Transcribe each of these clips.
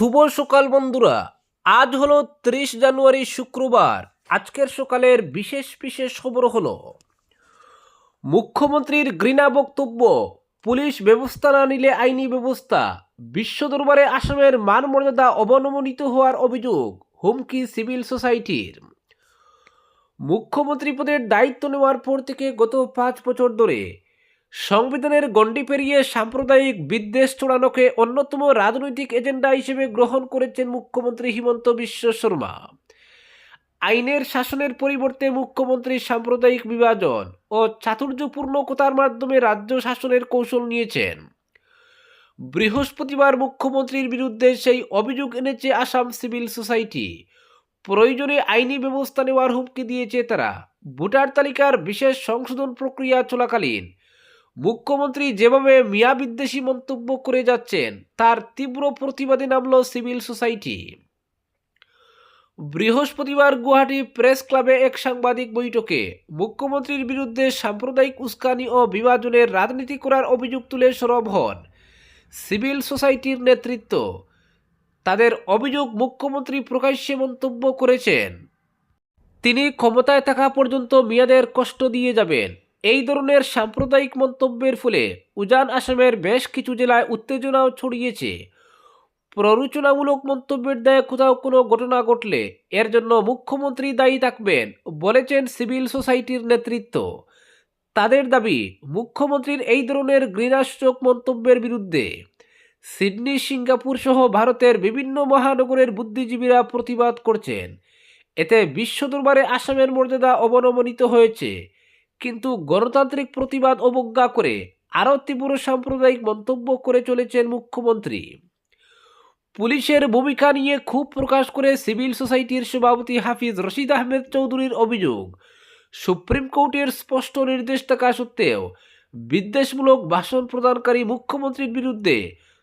শুভ সকাল বন্ধুরা। আজ হলো ত্রিশ জানুয়ারি শুক্রবার। আজকের সকালের বিশেষ বিশেষ খবর হলো, মুখ্যমন্ত্রীর ঘৃণা বক্তব্য, পুলিশ ব্যবস্থা না নিলে আইনি ব্যবস্থা, বিশ্ব দরবারে আসামের মান মর্যাদা অবনমনিত হওয়ার অভিযোগ, হুমকি সিভিল সোসাইটির। মুখ্যমন্ত্রী পদের দায়িত্ব নেওয়ার পর থেকে গত পাঁচ বছর ধরে সংবিধানের গণ্ডি পেরিয়ে সাম্প্রদায়িক বিদ্বেষ ছড়ানোকে অন্যতম রাজনৈতিক এজেন্ডা হিসেবে গ্রহণ করেছেন মুখ্যমন্ত্রী হিমন্ত বিশ্ব শর্মা। আইনের শাসনের পরিবর্তে মুখ্যমন্ত্রী সাম্প্রদায়িক বিভাজন ও চাতুর্যপূর্ণ কথার মাধ্যমে রাজ্য শাসনের কৌশল নিয়েছেন। বৃহস্পতিবার মুখ্যমন্ত্রীর বিরুদ্ধে সেই অভিযোগ এনেছে আসাম সিভিল সোসাইটি। প্রয়োজনে আইনি ব্যবস্থা নেওয়ার হুমকি দিয়েছে তারা। ভোটার তালিকার বিশেষ সংশোধন প্রক্রিয়া চলাকালীন মুখ্যমন্ত্রী যেভাবে মিয়া বিদ্বেষী মন্তব্য করে যাচ্ছেন, তার তীব্র প্রতিবাদে নামল সিভিল সোসাইটি। বৃহস্পতিবার গুয়াহাটি প্রেস ক্লাবে এক সাংবাদিক বৈঠকে মুখ্যমন্ত্রীর বিরুদ্ধে সাম্প্রদায়িক উস্কানি ও বিভাজনের রাজনীতি করার অভিযোগ তুলে সরব হন সিভিল সোসাইটির নেতৃত্ব। তাদের অভিযোগ মুখ্যমন্ত্রী প্রকাশ্যে মন্তব্য করেছেন, তিনি ক্ষমতায় থাকা পর্যন্ত মিয়াদের কষ্ট দিয়ে যাবেন। এই ধরনের সাম্প্রদায়িক মন্তব্যের ফলে উজান আসামের বেশ কিছু জেলায় উত্তেজনাও ছড়িয়েছে। প্ররোচনামূলক মন্তব্যের দায়ে কোথাও কোনো ঘটনা ঘটলে এর জন্য মুখ্যমন্ত্রী দায়ী থাকবেন বলেছেন সিভিল সোসাইটির নেতৃত্ব। তাদের দাবি, মুখ্যমন্ত্রীর এই ধরনের ঘৃণাসূচক মন্তব্যের বিরুদ্ধে সিডনি, সিঙ্গাপুর সহ ভারতের বিভিন্ন মহানগরের বুদ্ধিজীবীরা প্রতিবাদ করছেন। এতে বিশ্ব দরবারে আসামের মর্যাদা অবনমনিত হয়েছে। কিন্তু গণতান্ত্রিক প্রতিবাদ অবজ্ঞা করে আরও তীব্র সাম্প্রদায়িক মন্তব্য করে চলেছেন মুখ্যমন্ত্রী। পুলিশের ভূমিকা নিয়ে ক্ষোভ প্রকাশ করে সিভিল সোসাইটির সভাপতি হাফিজ রশিদ আহমেদ চৌধুরীর অভিযোগ, সুপ্রিম কোর্টের স্পষ্ট নির্দেশ থাকা সত্ত্বেও বিদ্বেষমূলক ভাষণ প্রদানকারী মুখ্যমন্ত্রীর বিরুদ্ধে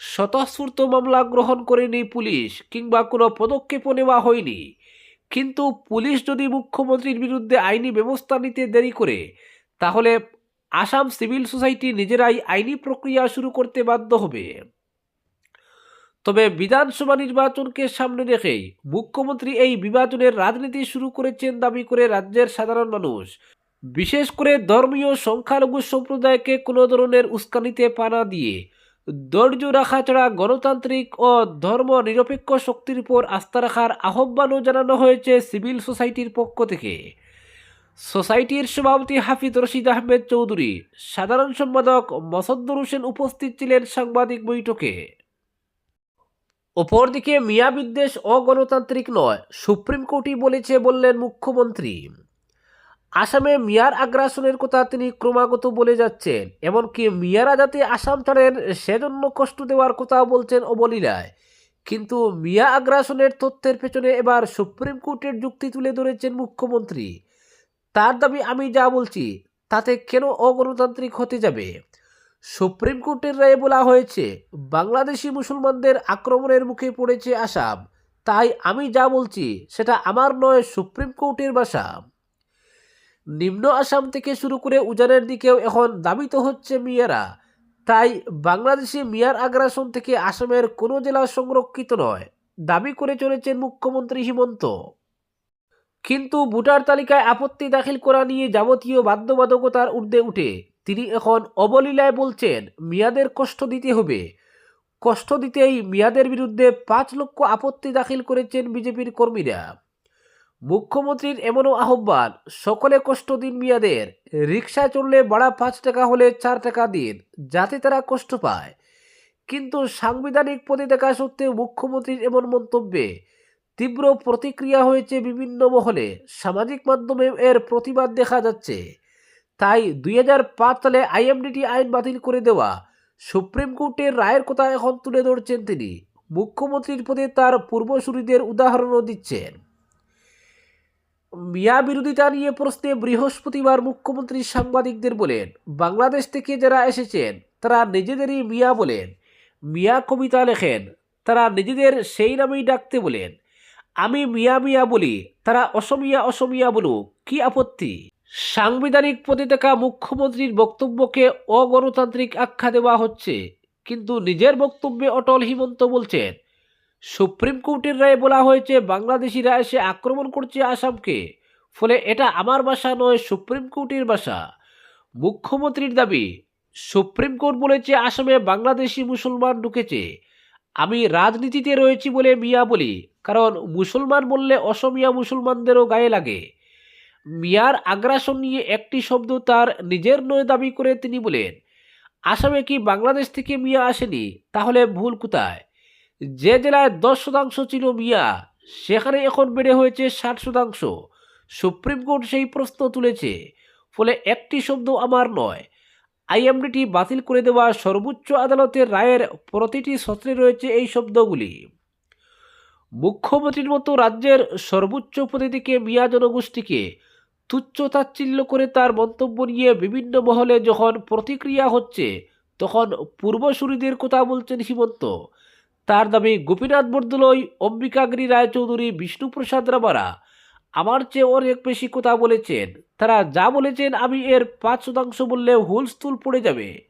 স্বতঃস্ফূর্ত মামলা গ্রহণ করেনি পুলিশ কিংবা কোনো পদক্ষেপও নেওয়া হয়নি। কিন্তু পুলিশ যদি মুখ্যমন্ত্রীর বিরুদ্ধে আইনি ব্যবস্থা নিতে দেরি করে, তাহলে আসাম সিভিল সোসাইটি নিজেরাই আইনি প্রক্রিয়া শুরু করতে বাধ্য হবে। তবে বিধানসভা নির্বাচনকে সামনে রেখেই মুখ্যমন্ত্রী এই বিভাজনের রাজনীতি শুরু করেছেন দাবি করে রাজ্যের সাধারণ মানুষ। বিশেষ করে ধর্মীয় সংখ্যালঘু সম্প্রদায়কে কোনো ধরনের উস্কানিতে পানা দিয়ে ধৈর্য রাখা ছাড়া গণতান্ত্রিক ও ধর্ম নিরপেক্ষ শক্তির উপর আস্থা রাখার আহ্বানও জানানো হয়েছে সিভিল সোসাইটির পক্ষ থেকে। সোসাইটির সভাপতি হাফিজ রশিদ আহমেদ চৌধুরী, সাধারণ সম্পাদক মসদ্দুর হোসেন উপস্থিত ছিলেন সাংবাদিক বৈঠকে। অপরদিকে মিয়া বিদ্বেষ অগণতান্ত্রিক নয়, সুপ্রিম কোর্টই বলেছে বললেন মুখ্যমন্ত্রী। আসামে মিয়ার আগ্রাসনের কথা তিনি ক্রমাগত বলে যাচ্ছেন, এমনকি মিয়ারা যাতে আসাম ছাড়েন সেজন্য কষ্ট দেওয়ার কথা বলছেন অবলীলায়। কিন্তু মিয়া আগ্রাসনের তথ্যের পেছনে এবার সুপ্রিম কোর্টের যুক্তি তুলে ধরেছেন মুখ্যমন্ত্রী। তার দাবি আমি যা বলছি, তাতে কেন অগণতান্ত্রিক হতে যাবে? সুপ্রিম কোর্টের রায়ে বলা হয়েছে, বাংলাদেশি মুসলমানদের আক্রমণের মুখে পড়েছে আসাম। তাই আমি যা বলছি, সেটা আমার নয়, সুপ্রিম কোর্টের ভাষা নিম্ন আসাম থেকে শুরু করে উজানের দিকেও এখন দাবিত হচ্ছে মিয়ারা। তাই বাংলাদেশে মিয়ার আগ্রাসন থেকে আসামের কোনো জেলা সংরক্ষিত নয়, দাবি করে চলেছেন মুখ্যমন্ত্রী হিমন্ত। কিন্তু ভোটার তালিকায় আপত্তি দাখিল করা নিয়ে যাবতীয় বাধ্যবাধকতার ঊর্ধ্বে উঠে তিনি এখন অবলীলায় বলছেন, মিয়াদের কষ্ট দিতে হবে। কষ্ট দিতেই মিয়াদের বিরুদ্ধে পাঁচ লক্ষ আপত্তি দাখিল করেছেন বিজেপির কর্মীরা। মুখ্যমন্ত্রীর এমনও আহ্বান, সকলে কষ্ট দিন মিয়াদের রিক্সায় চললে ভাড়া পাঁচ টাকা হলে চার টাকা দিন, যাতে তারা কষ্ট পায়। কিন্তু সাংবিধানিক পদে দেখা সত্ত্বেও মুখ্যমন্ত্রীর এমন মন্তব্যে তীব্র প্রতিক্রিয়া হয়েছে বিভিন্ন মহলে, সামাজিক মাধ্যমে এর প্রতিবাদ দেখা যাচ্ছে। তাই দুই হাজার পাঁচ সালে আইএমডিটি আইন বাতিল করে দেওয়া সুপ্রিম কোর্টের রায়ের কথা এখন তুলে ধরছেন তিনি। মুখ্যমন্ত্রীর পদে তার পূর্বসূরিদের উদাহরণও দিচ্ছেন। মিয়া বিরোধিতা নিয়ে প্রশ্নে বৃহস্পতিবার মুখ্যমন্ত্রী সাংবাদিকদের বলেন, বাংলাদেশ থেকে যারা এসেছেন, তারা নিজেদেরই মিয়া বলেন। মিয়া কবিতা লেখেন, তারা নিজেদের সেই নামেই ডাকতে বলেন। আমি মিয়া মিয়া বলি, তারা অসমিয়া অসমিয়া বলুক, কি আপত্তি? সাংবিধানিক পদে থাকা মুখ্যমন্ত্রীর বক্তব্যকে অগণতান্ত্রিক আখ্যা দেওয়া হচ্ছে, কিন্তু নিজের বক্তব্যে অটল হিমন্ত বলছেন সুপ্রিম কোর্টের রায়ে বলা হয়েছে বাংলাদেশিরা এসে আক্রমণ করছে আসামকে। ফলে এটা আমার বাসা নয়, সুপ্রিম কোর্টের বাসা। মুখ্যমন্ত্রীর দাবি, সুপ্রিম কোর্ট বলেছে আসামে বাংলাদেশি মুসলমান ঢুকেছে। আমি রাজনীতিতে রয়েছি বলে মিয়া বলি, কারণ মুসলমান বললে অসমিয়া মুসলমানদেরও গায়ে লাগে। মিয়ার আগ্রাসন নিয়ে একটি শব্দ তার নিজের নয় দাবি করে তিনি বলেন, আসামে কি বাংলাদেশ থেকে মিয়া আসেনি? তাহলে ভুল কোথায়? যে জেলায় দশ শতাংশ ছিল মিয়া, সেখানে এখন বেড়ে হয়েছে ষাট শতাংশ। সুপ্রিম কোর্ট সেই প্রশ্ন তুলেছে, ফলে একটি শব্দ আমার নয়। আইএমডিটি বাতিল করে দেওয়া সর্বোচ্চ আদালতের রায়ের প্রতিটি সত্রে রয়েছে এই শব্দগুলি। মুখ্যমন্ত্রীর মতো রাজ্যের সর্বোচ্চ থেকে মিয়া জনগোষ্ঠীকে তুচ্ছ তাচ্ছিল্য করে তার মন্তব্য নিয়ে বিভিন্ন মহলে যখন প্রতিক্রিয়া হচ্ছে, তখন পূর্বসূরিদের কথা বলছেন হিমন্ত। তার দাবি, গোপীনাথ বরদলৈ অম্বিকাগিরি রায়চৌধুরী বিষ্ণুপ্রসাদ রাবারা আমার চেয়ে অনেক বেশি কথা বলেছেন। তারা যা বলেছেন আমি এর পাঁচ শতাংশ বললে হুলস্থুল পড়ে যাবে।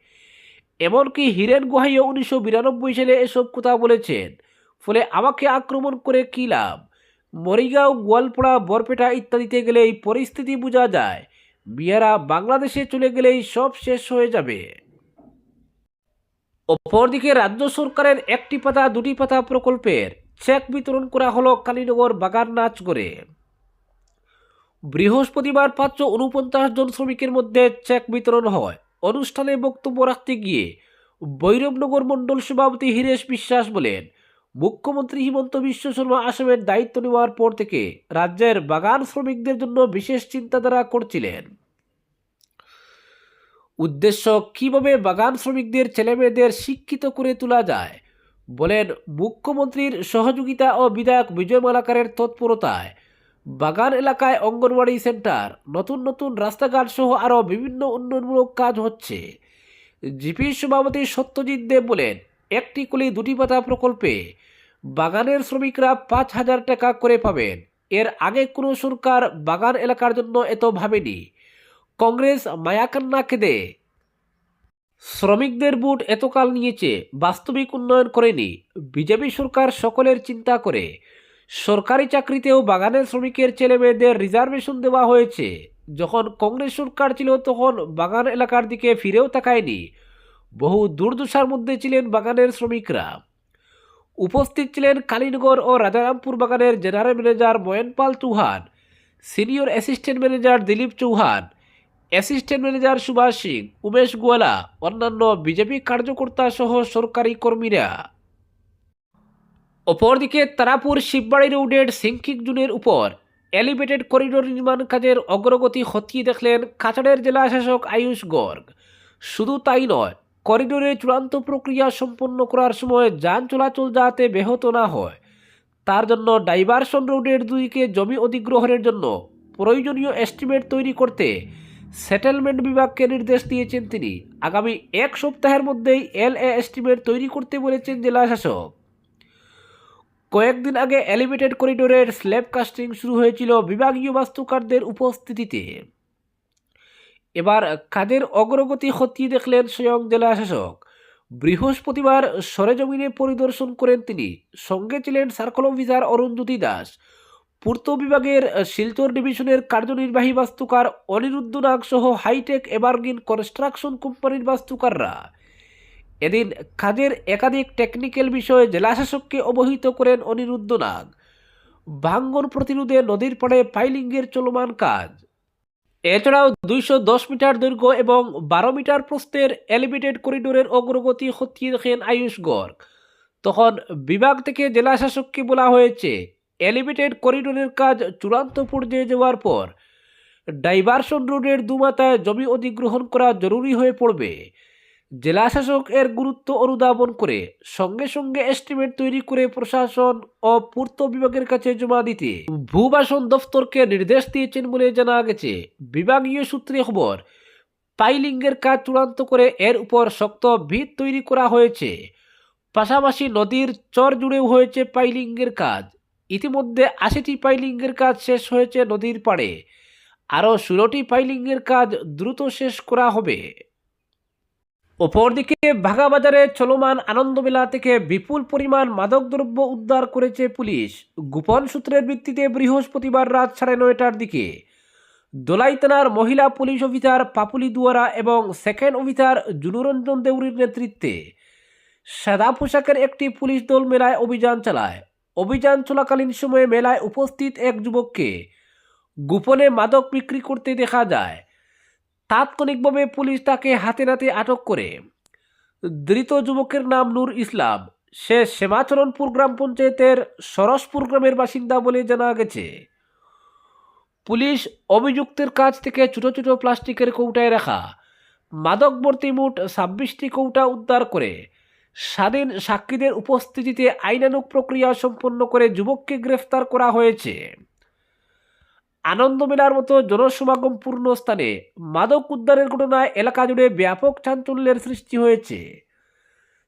এমনকি হীরেন গুহাইও উনিশশো বিরানব্বই সালে এসব কথা বলেছেন। ফলে আমাকে আক্রমণ করে কী লাভ? মরিগাঁও, গোয়ালপাড়া, বরপেটা ইত্যাদিতে গেলেই পরিস্থিতি বোঝা যায়। বিয়ারা বাংলাদেশে চলে গেলেই সব শেষ হয়ে যাবে। অপরদিকে রাজ্য সরকারের একটি পাতা, দুটি পাতা প্রকল্পের চেক বিতরণ করা হলো কালীনগর বাগান নাচ করে। বৃহস্পতিবার পাঁচশো উনপঞ্চাশ জন শ্রমিকের মধ্যে চেক বিতরণ হয়। অনুষ্ঠানে বক্তব্য রাখতে গিয়ে বৈরবনগর মণ্ডল সভাপতি হিরেশ বিশ্বাস বলেন, মুখ্যমন্ত্রী হিমন্ত বিশ্ব শর্মা আসামের দায়িত্ব নেওয়ার পর থেকে রাজ্যের বাগান শ্রমিকদের জন্য বিশেষ চিন্তাধারা করছিলেন। উদ্দেশ্য কীভাবে বাগান শ্রমিকদের ছেলেমেয়েদের শিক্ষিত করে তোলা যায়? বলেন মুখ্যমন্ত্রীর সহযোগিতা ও বিধায়ক বিজয় মালাকারের তৎপরতায়। বাগান এলাকায় অঙ্গনওয়াড়ি সেন্টার, নতুন নতুন রাস্তাঘাট সহ আরও বিভিন্ন উন্নয়নমূলক কাজ হচ্ছে। জিপি সভাপতি সত্যজিৎ দেব বলেন, একটি কলি দুটি পাতা প্রকল্পে বাগানের শ্রমিকরা পাঁচ হাজার টাকা করে পাবেন। এর আগে কোনো সরকার বাগান এলাকার জন্য এত ভাবেনি। কংগ্রেস মায়াকান্না কেঁদে। শ্রমিকদের বুট এতকাল নিয়েছে, বাস্তবিক উন্নয়ন করেনি। বিজেপি সরকার সকলের চিন্তা করে। সরকারি চাকরিতেও বাগানের শ্রমিকের ছেলে মেয়েদের রিজার্ভেশন দেওয়া হয়েছে। যখন কংগ্রেস সরকার ছিল তখন বাগান এলাকার দিকে ফিরেও তাকায়নি। বহু দুর্দশার মধ্যে ছিলেন বাগানের শ্রমিকরা। উপস্থিত ছিলেন কালীনগর ও রাজারামপুর বাগানের general manager Mainpal Chauhan, senior assistant manager Dilip Chauhan assistant manager Subhash Singh, Umesh Goala, অন্যান্য বিজেপি কার্যকর্তা সহ সরকারি কর্মীরা। অপরদিকে তারাপুর শিববাড়ি রোডের সিংকিক জুনের উপর এলিভেটেড করিডোর নির্মাণ কাজের অগ্রগতি খতিয়ে দেখলেন কাছাড়ের জেলা শাসক আয়ুষ গর্গ। শুধু তাই নয়, করিডোরে চূড়ান্ত প্রক্রিয়া সম্পন্ন করার সময় যান চলাচল যাতে ব্যাহত না হয়, তার জন্য ডাইভারশন রোডের দুইকে জমি অধিগ্রহণের জন্য প্রয়োজনীয় এস্টিমেট তৈরি করতে সেটেলমেন্ট বিভাগকে নির্দেশ দিয়েছেন তিনি। আগামী এক সপ্তাহের মধ্যেই এল এ এস্টিমেট তৈরি করতে বলেছেন জেলা শাসক। কয়েকদিন আগে এলিভেটেড করিডোরের স্ল্যাব কাস্টিং শুরু হয়েছিল বিভাগীয় বাস্তুকারদের উপস্থিতিতে। এবার কাজের অগ্রগতি খতিয়ে দেখলেন স্বয়ং জেলা শাসক। বৃহস্পতিবার সরেজমিনে পরিদর্শন করেন তিনি। সঙ্গে ছিলেন সার্কল অফিসার অরুণজ্যোতি দাস। পূর্ত বিভাগের শিলচর ডিভিশনের কার্যনির্বাহী বাস্তুকার অনিরুদ্ধ নাগ সহ হাইটেক এভারগ্রিন কনস্ট্রাকশন কোম্পানির বাস্তুকাররা। এদিন কাজের একাধিক টেকনিক্যাল বিষয়ে জেলাশাসককে অবহিত করেন অনিরুদ্ধ নাগ। ভাঙ্গন প্রতিরোধে নদীর পাড়ে পাইলিংয়ের চলমান কাজ। এছাড়াও দুইশো দশ মিটার দৈর্ঘ্য এবং বারো মিটার প্রস্থের এলিভেটেড করিডোরের অগ্রগতি খতিয়ে দেখেন আয়ুষ গর্গ। তখন বিভাগ থেকে জেলাশাসককে বলা হয়েছে এলিভেটেড করিডোরের কাজ চূড়ান্ত পর্যায়ে যাওয়ার পর ডাইভারশন রোডের দুমাতায় জমি অধিগ্রহণ করা জরুরি হয়ে পড়বে। জেলাশাসক এর গুরুত্ব অনুধাবন করে সঙ্গে সঙ্গে এস্টিমেট তৈরি করে প্রশাসন ও পূর্ত বিভাগের কাছে জমা দিতে ভূবাসন দফতরকে নির্দেশ দিয়েছেন বলে জানা গেছে। বিভাগীয় সূত্রে খবর, পাইলিংয়ের কাজ চূড়ান্ত করে এর উপর শক্ত ভিত তৈরি করা হয়েছে। পাশাপাশি নদীর চর জুড়েও হয়েছে পাইলিংয়ের কাজ। ইতিমধ্যে আশিটি পাইলিংয়ের কাজ শেষ হয়েছে নদীর পাড়ে। আরও ষোলোটি পাইলিংয়ের কাজ দ্রুত শেষ করা হবে। অপরদিকে বাগাবাজারে চলমান আনন্দমেলা থেকে বিপুল পরিমাণ মাদকদ্রব্য উদ্ধার করেছে পুলিশ। গোপন সূত্রের ভিত্তিতে বৃহস্পতিবার রাত সাড়ে নয়টার দিকে দোলাই থানার মহিলা পুলিশ অফিসার পাপুলি দুয়ারা এবং সেকেন্ড অফিসার জুনুরঞ্জন দেউরির নেতৃত্বে সাদা পোশাকের একটি পুলিশ দল মেলায় অভিযান চালায়। অভিযান চলাকালীন সময়ে মেলায় উপস্থিত এক যুবককে গোপনে মাদক বিক্রি করতে দেখা যায়। তাৎক্ষণিকভাবে পুলিশ তাকে হাতে নাতে আটক করে। ধৃত যুবকের নাম নূর ইসলাম। সে শ্যামাচরণপুর গ্রাম পঞ্চায়েতের সরসপুর গ্রামের বাসিন্দা বলে জানা গেছে। পুলিশ অভিযুক্তের কাছ থেকে ছোট ছোট প্লাস্টিকের কৌটায় রাখা মাদকবর্তী মোট ছাব্বিশটি কৌটা উদ্ধার করে স্বাধীন সাক্ষীদের উপস্থিতিতে আইনানুক প্রক্রিয়া সম্পন্ন করে যুবককে গ্রেফতার করা হয়েছে। আনন্দমেলার মতো জনসমাগমপূর্ণ স্থানে মাদক উদ্ধারের ঘটনায় এলাকা জুড়ে ব্যাপক চাঞ্চল্যের সৃষ্টি হয়েছে।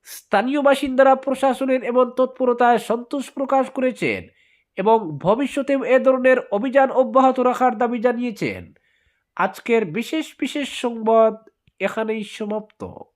স্থানীয় বাসিন্দারা প্রশাসনের এমন তৎপরতায় সন্তোষ প্রকাশ করেছেন এবং ভবিষ্যতে এ ধরনের অভিযান অব্যাহত রাখার দাবি জানিয়েছেন। আজকের বিশেষ বিশেষ সংবাদ এখানেই সমাপ্ত।